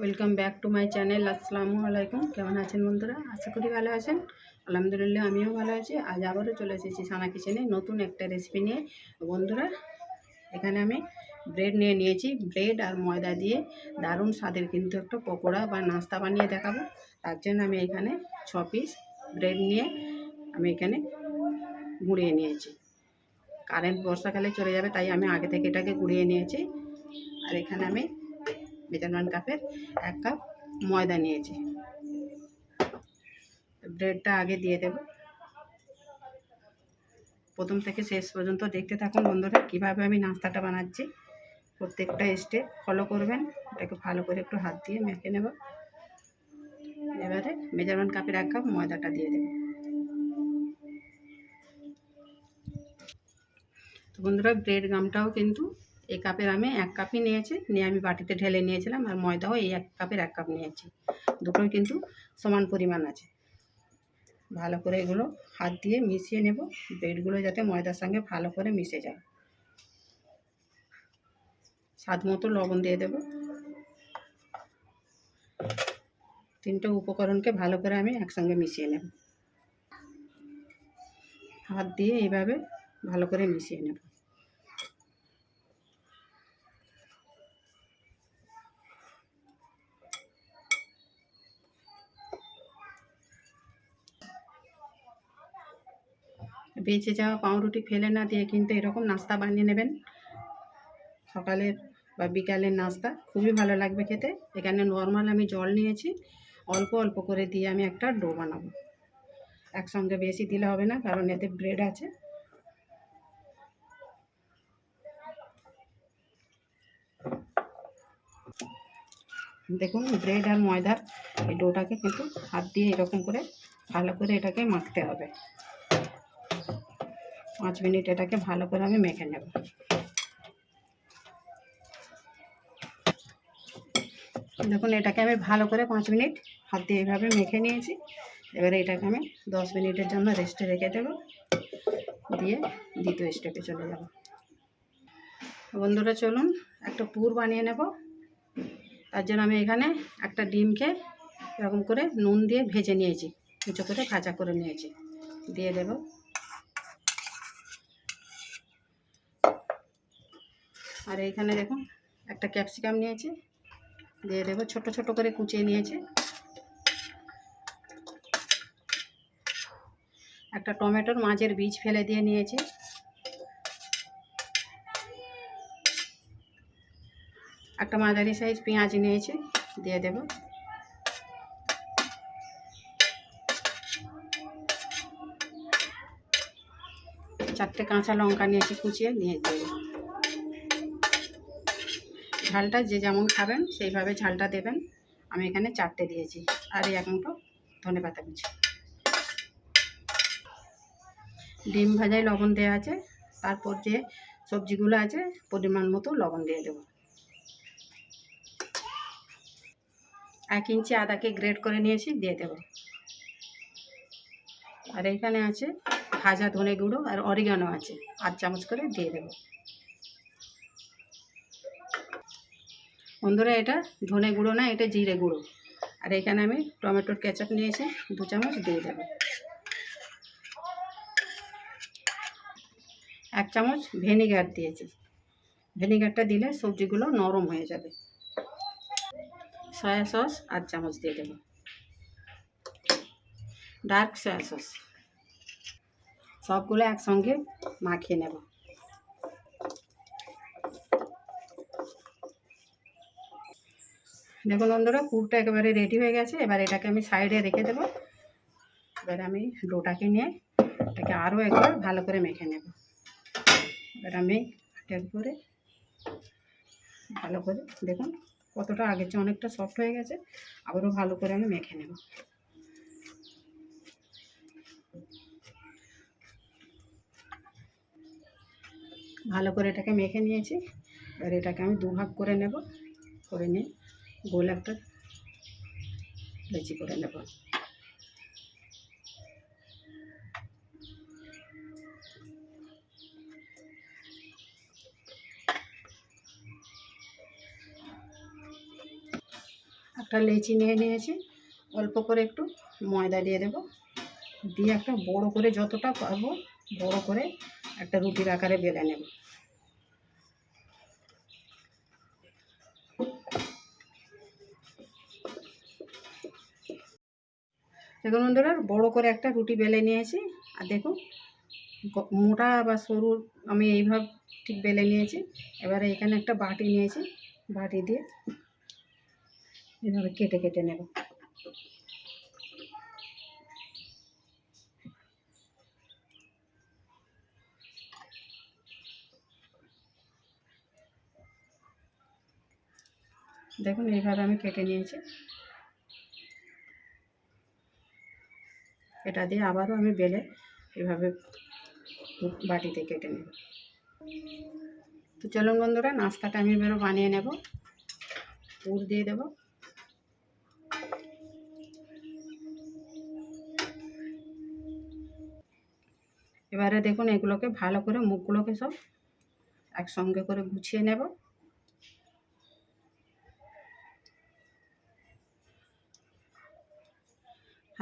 Welcome back to my channel, আসসালামু আলাইকুম। কেমন আছেন বন্ধুরা? আশা করি ভালো আছেন। আলহামদুলিল্লাহ, আমিও ভালো আছি। আজ আবারও চলে এসেছি সানা কিচেনে নতুন একটা রেসিপি নিয়ে। বন্ধুরা, এখানে আমি ব্রেড নিয়ে নিয়েছি। ব্রেড আর ময়দা দিয়ে দারুণ স্বাদের কিন্তু একটা পকোড়া বা নাস্তা বানিয়ে দেখাবো। তার জন্য আমি এখানে ছ পিস ব্রেড নিয়ে আমি এখানে গুঁড়িয়ে নিয়েছি। কারেন্ট বর্ষাকালে চলে যাবে, তাই আমি আগে থেকে এটাকে গুঁড়িয়ে নিয়েছি। আর এখানে আমি মেজারমেন্ট কাপের এক কাপ ময়দা নিয়েছি। ব্রেডটা আগে দিয়ে দেব। প্রথম থেকে শেষ পর্যন্ত দেখতে থাকুন বন্ধুরা, কীভাবে আমি নাস্তাটা বানাচ্ছি। প্রত্যেকটা স্টেপ ফলো করবেন, এটাকে ভালো করে একটু হাত দিয়ে মেখে নেব। এবারে মেজারমেন্ট কাপের এক কাপ ময়দাটা দিয়ে দেব। তো বন্ধুরা ব্রেড গামটাও কিন্তু এই কাপের আমি এক কাপই নিয়েছি। নিয়ে আমি বাটিতে ঢেলে নিয়েছিলাম আর ময়দাও এই এক কাপের এক কাপ নিয়েছি। দুটোই কিন্তু সমান পরিমাণ আছে। ভালো করে এগুলো হাত দিয়ে মিশিয়ে নেব। ব্রেডগুলো যাতে ময়দার সঙ্গে ভালো করে মিশে যায়। স্বাদ মতো লবণ দিয়ে দেব। তিনটে উপকরণকে ভালো করে আমি একসঙ্গে মিশিয়ে নেব। হাত দিয়ে এইভাবে ভালো করে মিশিয়ে নেব। বেঁচে যাওয়া পাউরুটি ফেলে না দিয়ে কিন্তু এরকম নাস্তা বানিয়ে নেবেন। সকালের বা বিকালের নাস্তা খুবই ভালো লাগবে খেতে। এখানে নর্মাল আমি জল নিয়েছি, অল্প অল্প করে দিয়ে আমি একটা ডো বানাবো। একসঙ্গে বেশি দিলে হবে না, কারণ এতে ব্রেড আছে। দেখুন ব্রেড আর ময়দার এই ডোটাকে কিন্তু হাত দিয়ে এরকম করে ভালো করে এটাকে মাখতে হবে। পাঁচ মিনিট এটাকে ভালো করে আমি মেখে নেব। দেখুন, এটাকে আমি ভালো করে পাঁচ মিনিট হাত দিয়ে এইভাবে মেখে নিয়েছি। এবারে এটাকে আমি দশ মিনিটের জন্য রেস্টে রেখে দেব। দিয়ে দ্বিতীয় স্টেপে চলে যাব। বন্ধুরা, চলুন, একটা পুর বানিয়ে নেব। তার জন্য আমি এখানে একটা ডিমকে এরকম করে নুন দিয়ে ভেজে নিয়েছি। কিছু করে ভাজা করে নিয়েছি। দিয়ে দেব। আর এইখানে দেখুন, একটা ক্যাপসিকাম নিয়েছি। দিয়ে দেবো ছোট ছোট করে কুচিয়ে নিয়েছি। একটা টমেটোর মাঝের বীজ ফেলে দিয়ে নিয়েছি। একটা মাঝারি সাইজ পেঁয়াজ নিয়েছি। দিয়ে দেব চারটে কাঁচা লঙ্কা নিয়েছি, কুচিয়ে নিয়ে দেবো ঝালটা যে যেমন খাবেন, সেইভাবে ঝালটা দেবেন। আমি এখানে চারটে দিয়েছি। আর এই এক মুঠো ধনে পাতা কুচি। ডিম ভাজায় লবণ দেওয়া আছে। তারপর যে সবজিগুলো আছে, পরিমাণ মতো লবণ দিয়ে দেবো। এক ইঞ্চি আদাকে গ্রেড করে নিয়েছি, দিয়ে দেবো। আর এখানে আছে ভাজা ধনে গুঁড়ো আর অরিগানো আছে। আধ চামচ করে দিয়ে দেবো। বন্ধুরা এটা ধনে গুঁড়ো না, এটা জিরে গুঁড়ো। আর এখানে আমি টমেটোর কেচাপ নিয়েছি, দু চামচ দিয়ে দেবো। এক চামচ ভেনিগার দিয়েছি। ভেনিগারটা দিলে সবজিগুলো নরম হয়ে যাবে। সয়া সস আধ চামচ দিয়ে দেবো। Dark soya sauce. সবগুলো একসঙ্গে মাখিয়ে নেব। দেখুন বন্ধুরা পুরটা একেবারে রেডি হয়ে গেছে। এবার এটাকে আমি সাইডে রেখে দেবো। এবার আমি ডোটাকে নিয়ে এটাকে আরও একবার ভালো করে মেখে নেব। এবার আমি করে ভালো করে দেখুন কতটা আগের চেয়ে অনেকটা সফট হয়ে গেছে। আবারও ভালো করে আমি মেখে নেব। ভালো করে এটাকে মেখে নিয়েছি। এবার এটাকে আমি দুভাগ করে নেব। করে নিয়ে গোল একটা লেচি করে নেব। একটা লেচি নিয়ে নিয়েছি, অল্প করে একটু ময়দা দিয়ে দেব। দিয়ে একটা বড় করে যতটা পারব বড় করে একটা রুটির আকারে বেলে নেব। দেখুন বন্ধুরা, বড় করে একটা রুটি বেলে নিয়েছি। আর দেখুন মোটা বা সরু, আমি এইভাবে ঠিক বেলে নিয়েছি। এবারে এখানে একটা বাটি নিয়েছি। বাটি দিয়ে এভাবে কেটে কেটে নেব। দেখুন, এইভাবে আমি কেটে নিয়েছি। এটা দিয়ে আবারও আমি বেলে এভাবে বাটিতে কেটে নেব। তো চলুন বন্ধুরা, নাস্তাটা আমি এবারও বানিয়ে নেব। পুর দিয়ে দেব। এবারে দেখুন, এগুলোকে ভালো করে মুখগুলোকে সব একসঙ্গে করে গুছিয়ে নেব।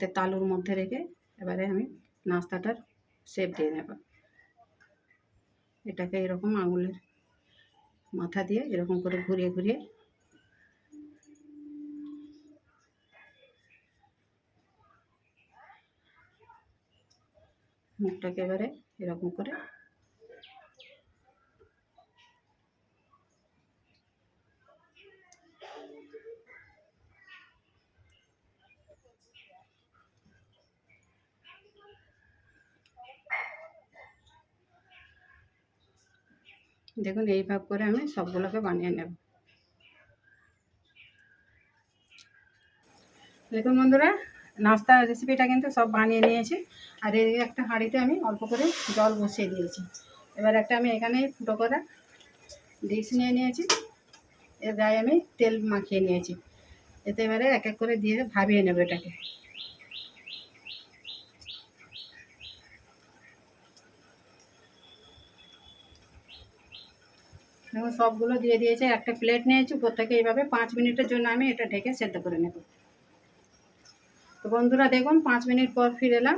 হাতে তালুর মধ্যে রেখে এবারে আমি নাস্তাটার শেপ দিয়ে নেব। এটাকে এরকম আঙুলের মাথা দিয়ে এরকম করে ঘুরিয়ে ঘুরিয়ে মুখটাকে এবারে এরকম করে দেখুন এইভাবে করে আমি সবগুলোকে বানিয়ে নেব। দেখুন বন্ধুরা নাস্তার রেসিপিটা কিন্তু সব বানিয়ে নিয়েছি। আর এই একটা হাঁড়িতে আমি অল্প করে জল বসিয়ে দিয়েছি। এবার একটা আমি এখানে ফুটো করা ডিশ নিয়ে নিয়েছি। এর গায়ে আমি তেল মাখিয়ে নিয়েছি। এতে এবারে এক এক করে দিয়ে ভাবিয়ে নেব এটাকে। দেখুন সবগুলো দিয়ে দিয়েছে, একটা প্লেট নিয়েছি উপর এইভাবে পাঁচ মিনিটের জন্য আমি এটা ঢেকে সেদ্ধ করে নেব। তো বন্ধুরা দেখুন, পাঁচ মিনিট পর ফিরে এলাম।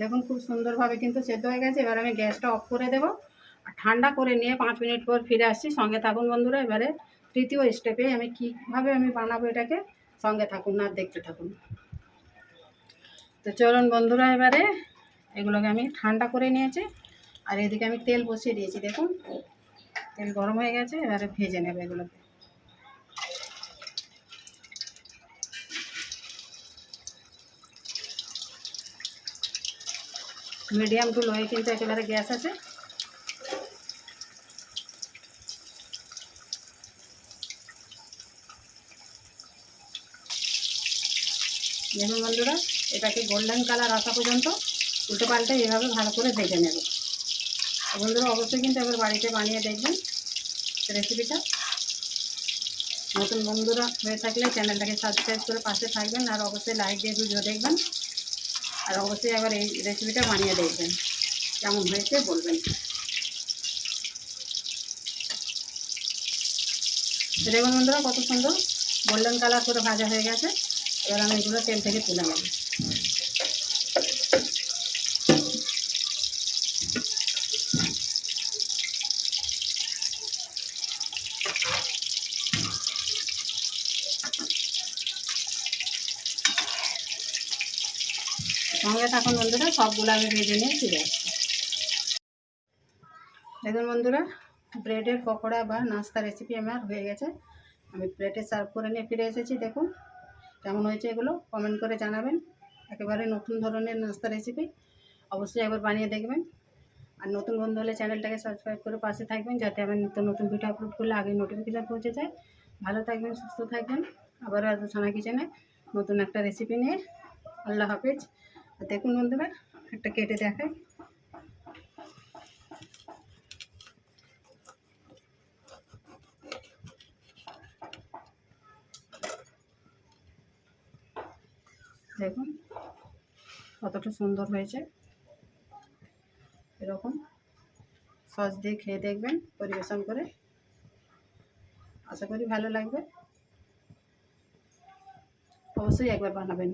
দেখুন, খুব সুন্দরভাবে কিন্তু সেদ্ধ হয়ে গেছে। এবার আমি গ্যাসটা অফ করে দেব। ঠান্ডা করে নিয়ে পাঁচ মিনিট পর ফিরে আসছি। সঙ্গে থাকুন বন্ধুরা, এবারে তৃতীয় স্টেপে আমি কীভাবে আমি বানাবো এটাকে? সঙ্গে থাকুন আর দেখতে থাকুন। তো চলুন বন্ধুরা, এবারে এগুলোকে আমি ঠান্ডা করে নিয়েছি। আর এদিকে আমি তেল বসিয়ে দিয়েছি, দেখুন। তেল গরম হয়ে গেছে, এবারে ভেজে নেবে এগুলোকে। মিডিয়াম টু লোয়ে কিন্তু একেবারে গ্যাস আছে। দেখুন বন্ধুরা, এটাকে গোল্ডেন কালার আসা পর্যন্ত উল্টো পাল্টে এভাবে ভালো করে ভেজে নেব। বন্ধুরা অবশ্যই কিন্তু এবার বাড়িতে বানিয়ে দেখবেন রেসিপিটা। নতুন বন্ধুরা হয়ে থাকলে চ্যানেলটাকে সাবস্ক্রাইব করে পাশে থাকবেন আর অবশ্যই লাইক দিয়ে ভিডিও দেখবেন। আর অবশ্যই আবার এই রেসিপিটা বানিয়ে দেখবেন। কেমন হয়েছে বলবেন। দেখুন বন্ধুরা কত সুন্দর গোল্ডেন কালার করে ভাজা হয়ে গেছে। এবার আমি এগুলো তেল থেকে তুলে নেব। থাকুন বন্ধুরা সবগুলো আমি ভেজে নিয়ে ফিরে আসছি। দেখুন বন্ধুরা, ব্রেডের পকোড়া বা নাস্তা রেসিপি আমার হয়ে গেছে। আমি প্লেটে সার্ভ করে নিয়ে ফিরে এসেছি, দেখুন কেমন হয়েছে এগুলো কমেন্ট করে জানাবেন। একেবারে নতুন ধরনের নাস্তা রেসিপি অবশ্যই একবার বানিয়ে দেখবেন। আর নতুন বন্ধু হলে চ্যানেলটাকে সাবস্ক্রাইব করে পাশে থাকবেন, যাতে আমার নিত্য নতুন ভিডিও আপলোড করলে আগে নোটিফিকেশান পৌঁছে যায়। ভালো থাকবেন, সুস্থ থাকবেন। আবারও সোনা কিচেনে নতুন একটা রেসিপি নিয়ে। আল্লাহ হাফিজ। দেখুন বন্ধুরা, একটা কেটে দেখায় দেখুন, কতটা সুন্দর হয়েছে। এরকম সস দিয়ে খেয়ে দেখবেন, পরিবেশন করে। আশা করি ভালো লাগবে। অবশ্যই একবার বানাবেন।